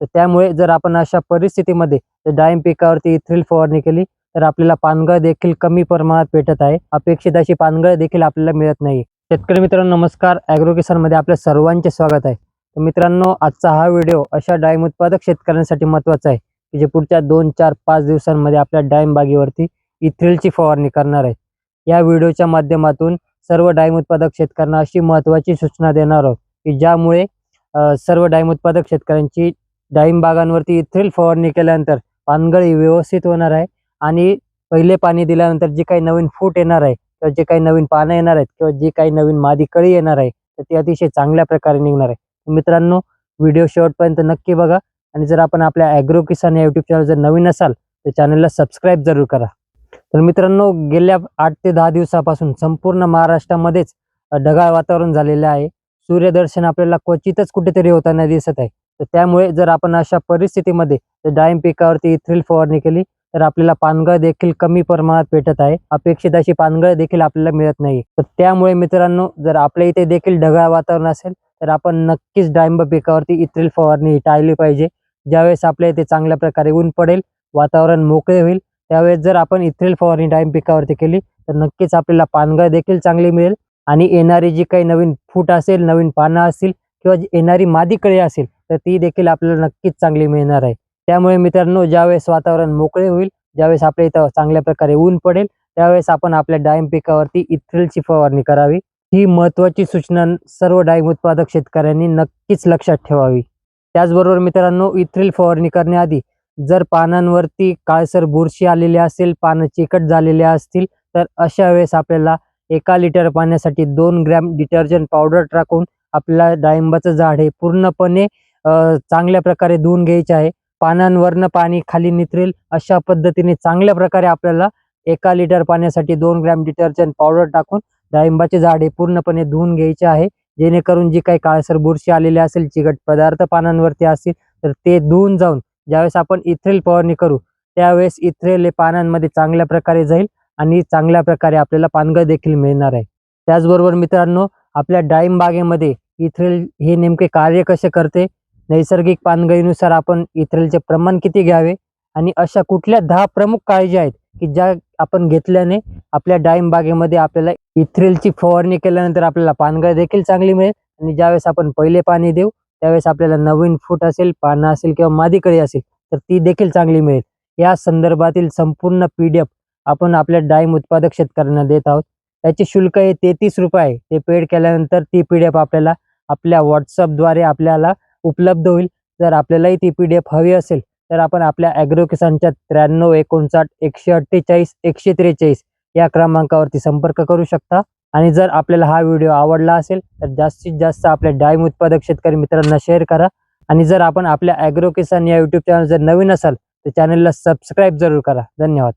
तर त्यामुळे जर आपण अशा परिस्थितीमध्ये जर डाळिंब पिकावरती इथ्रिल फवारणी केली तर आपल्याला पानगळ देखील कमी प्रमाणात भेटत आहे. अपेक्षित अशी पानगळ देखील आपल्याला मिळत नाही. शेतकरी मित्रांनो नमस्कार. ॲग्रो किसानमध्ये आपल्या सर्वांचे स्वागत आहे. तर मित्रांनो आजचा हा व्हिडिओ अशा डाळिंब उत्पादक शेतकऱ्यांसाठी महत्त्वाचा आहे की जे पुढच्या दोन चार पाच दिवसांमध्ये आपल्या डाळिंब बागेवरती इथ्रिलची फवारणी करणार आहेत या व्हिडिओच्या माध्यमातून सर्व डाळिंब उत्पादक शेतकऱ्यांना अशी महत्त्वाची सूचना देणार आहोत की ज्यामुळे सर्व डाळिंब उत्पादक शेतकऱ्यांची डाळिंब बागांवरती इथ्रिल फवारणी केल्यानंतर पानगळी व्यवस्थित होणार आहे. आणि पहिले पाणी दिल्यानंतर जी काही नवीन फूट येणार आहे किंवा जे काही नवीन पानं येणार आहेत किंवा जी काही नवीन मादी कळी येणार आहे तर ती अतिशय चांगल्या प्रकारे निघणार आहे. मित्रांनो व्हिडिओ शेवटपर्यंत नक्की बघा. आणि जर आपण आपल्या ॲग्रो किसान या युट्यूब चॅनल जर नवीन असाल तर चॅनलला सबस्क्राईब जरूर करा. तर मित्रांनो गेल्या आठ ते दहा दिवसापासून संपूर्ण महाराष्ट्रामध्येच ढगाळ वातावरण झालेलं आहे. सूर्यदर्शन आपल्याला क्वचितच कुठेतरी होताना दिसत आहे. तर त्यामुळे जर आपण अशा परिस्थितीमध्ये जर डाळिंब पिकावरती इथ्रिल फवारणी केली तर आपल्याला पानगळ देखील कमी प्रमाणात भेटत आहे. अपेक्षित अशी पानगळ देखील आपल्याला मिळत नाही. तर त्यामुळे मित्रांनो जर आपल्या इथे देखील ढगाळ वातावरण असेल तर आपण नक्कीच डाळिंब पिकावरती इथ्रिल फवारणी ही टाळली पाहिजे. ज्यावेळेस आपल्या इथे चांगल्या प्रकारे ऊन पडेल वातावरण मोकळे होईल त्यावेळेस जर आपण इथ्रिल फवारणी डाळिंब पिकावरती केली तर नक्कीच आपल्याला पानगळ देखील चांगली मिळेल. आणि येणारी जी काही नवीन फूट असेल नवीन पानं असतील किंवा जी येणारी मादी कळी असेल तर ती देखील आपल्याला नक्कीच चांगली मिळणार आहे. त्यामुळे मित्रांनो ज्यावेळेस वातावरण मोकळे होईल ज्यावेळेस आपल्या इथं चांगल्या प्रकारे ऊन पडेल त्यावेळेस आपण आपल्या डाळिंब पिकावरती इथ्रिलची फवारणी करावी. ही महत्त्वाची सूचना सर्व डाळिंब उत्पादक शेतकऱ्यांनी नक्कीच लक्षात ठेवावी. त्याचबरोबर मित्रांनो इथ्रिल फवारणी करण्याआधी जर पानांवरती काळसर बुरशी आलेली असेल पानं चिकट झालेले असतील तर अशा वेळेस आपल्याला एका लिटर पाण्यासाठी दोन ग्रॅम डिटर्जंट पावडर टाकून आपल्या डाळिंबाचं झाड हे पूर्णपणे चांगल्या प्रकारे धुवून घ्यायचे आहे. पानांवरनं पाणी खाली निथरेल अशा पद्धतीने चांगल्या प्रकारे आपल्याला एका लिटर पाण्यासाठी दोन ग्रॅम डिटर्जंट पावडर टाकून डाळिंबाचे झाडे पूर्णपणे धुवून घ्यायचे आहे. जेणेकरून जी काही काळसर बुरशी आलेली असेल चिकट पदार्थ पानांवरती असतील तर ते धुवून जाऊन ज्यावेळेस आपण इथ्रेल फवारणी करू त्यावेळेस इथ्रेल हे पानांमध्ये चांगल्या प्रकारे जाईल आणि चांगल्या प्रकारे आपल्याला पानगळ देखील मिळणार आहे. त्याचबरोबर मित्रांनो आपल्या डाळिंब बागेमध्ये इथ्रेल हे नेमके कार्य कसे करते नैसर्गिक पानगळीनुसार आपण इथ्रेलचे प्रमाण किती घ्यावे? आणि अशा कुठल्या दहा प्रमुख काळजी आहेत की ज्या आपण घेतल्याने आपल्या डाळिंब बागेमध्ये आपल्याला इथ्रेलची फवारणी केल्यानंतर आपल्याला पानगळ देखील चांगली मिळेल? आणि ज्यावेळेस आपण पहिले पाणी देऊ त्यावेळेस आपल्याला नवीन फूट असेल पानं असेल किंवा मादीकळी असेल तर ती देखील चांगली मिळेल. या संदर्भातील संपूर्ण पी डी एफ आपण आपल्या डाळिंब उत्पादक शेतकऱ्यांना देत आहोत. त्याचे शुल्क हे तेहतीस रुपये आहे. ते पेड केल्यानंतर ती पी डी एफ आपल्याला आपल्या व्हॉट्सअपद्वारे आपल्याला उपलब्ध होईल. जर आपल्यालाही ती पी डी एफ हवी असेल तर आपण आपल्या ॲग्रो किसानच्या त्र्याण्णव एकोणसाठ एकशे अठ्ठेचाळीस एकशे त्रेचाळीस या क्रमांकावरती संपर्क करू शकता. आणि जर आपल्याला हा व्हिडिओ आवडला असेल तर जास्तीत जास्त आपल्या डाळिंब उत्पादक शेतकरी मित्रांना शेअर करा. आणि जर आपण आपल्या ॲग्रो किसान या यूट्यूब चॅनल जर नवीन असाल तर चॅनलला सबस्क्राईब जरूर करा. धन्यवाद.